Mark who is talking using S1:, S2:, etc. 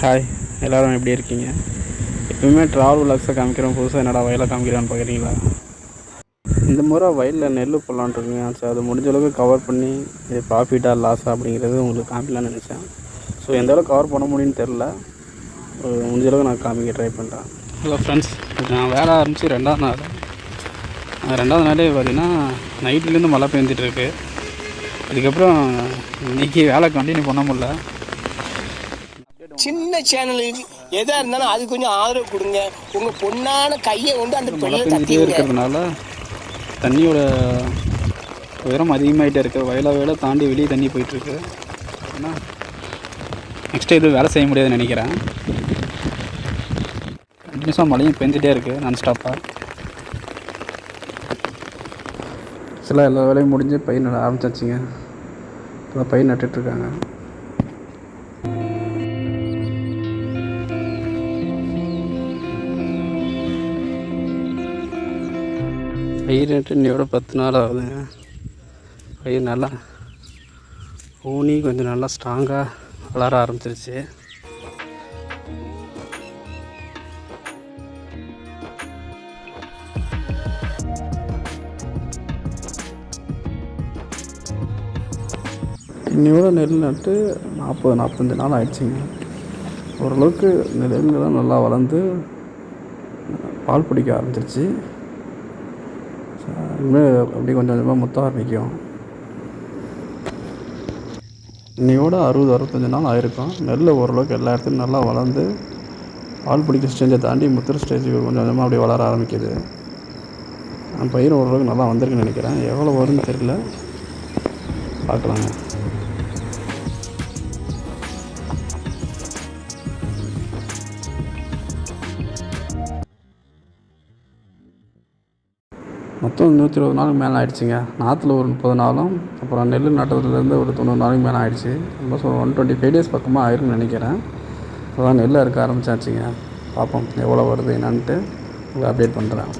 S1: Hi எல்லோரும் எப்படி இருக்கீங்க? எப்பவுமே ட்ராவல் விளாக்ஸை காமிக்கிறோம். புதுசாக என்னடா வயலை காமிக்கிறான்னு பார்க்குறீங்களா இந்த முறை வயலில் நெல் போடலான்னு ஸோ அது முடிஞ்ச அளவுக்கு கவர் பண்ணி இது ப்ராஃபிட்டாக லாஸா அப்படிங்கிறது உங்களுக்கு காமிக்கலாம்னு நினச்சேன். ஸோ எந்த அளவுக்கு கவர் பண்ண முடியும்னு தெரில முடிஞ்ச அளவுக்கு நான் காமிக்க ட்ரை பண்ணுறேன் ஹலோ ஃப்ரெண்ட்ஸ் நான் வேலை ஆரம்பித்து ரெண்டாவது நாள். ரெண்டாவது நாளே பார்த்தீங்கன்னா நைட்லேருந்து மழை பெஞ்சிட்ருக்கு. அதுக்கப்புறம் இன்றைக்கி வேலை கண்டினியூ பண்ண முடில
S2: சின்ன சேனலுக்கு எதா இருந்தாலும் அது கொஞ்சம் ஆதரவு கொடுங்க. உங்க பொண்ணான கையை கொண்டு அந்த
S1: மழை பெஞ்சிட்டே இருக்கிறதுனால தண்ணியோட உயரம் அதிகமாகிட்டே இருக்குது வயலை வேலை தாண்டி வெளியே தண்ணி போயிட்டுருக்கு. ஏன்னா நெக்ஸ்ட் இது வேலை செய்ய முடியாதுன்னு நினைக்கிறேன். கண்டினியூஸாக மழையும் பெஞ்சிட்டே இருக்குது நான் ஸ்டாப்பாக சில எல்லா வேலையும் முடிஞ்சு பயிர் நட ஆரம்பிச்சாச்சுங்க இப்போ பயிர் நட்டுட்ருக்காங்க பயிர் நட்டு இன்னையோட பத்து நாள் ஆகுதுங்க பயிர் நல்லா ஊனி கொஞ்சம் நல்லா ஸ்ட்ராங்காக வளர ஆரம்பிச்சிருச்சு. இன்னையோட நெல் நட்டு நாற்பது நாற்பத்தஞ்சு நாள் ஆயிடுச்சுங்க. ஓரளவுக்கு நெல்லுங்கெல்லாம் நல்லா வளர்ந்து பால் பிடிக்க ஆரம்பிச்சிருச்சு. அப்படியே கொஞ்சம் கொஞ்சமாக முத்த ஆரம்பிக்கும். இன்னையோட அறுபது அறுபத்தஞ்சு நாள் ஆயிருக்கும். நெல் ஓரளவுக்கு எல்லா இடத்துலையும் நல்லா வளர்ந்து பால் பிடிக்கிற ஸ்டேஜை தாண்டி முத்துற ஸ்டேஜ் கொஞ்சம் கொஞ்சமாக அப்படியே வளர ஆரம்பிக்குது. பயிர் ஓரளவுக்கு நல்லா வந்திருக்குன்னு நினைக்கிறேன். எவ்வளோ வரும்னு தெரியல. பார்க்கலாங்க. மொத்தம் நூற்றி இருபது நாளுக்கு மேலே ஆயிடுச்சுங்க. நாற்றுல ஒரு முப்பது நாளும் அப்புறம் நெல் நட்டதுலேருந்து ஒரு தொண்ணூறு நாளுக்கு மேலே ஆயிடுச்சு. ரொம்ப ஒன் டுவெண்ட்டி ஃபைவ் டேஸ் பக்கமாக ஆயிரும்னு நினைக்கிறேன். அதான் நெல் அறுக்க ஆரம்பிச்சாச்சுங்க. பார்ப்போம் எவ்வளோ வருது என்னான்ட்டு உங்களை அப்டேட் பண்ணுறேன்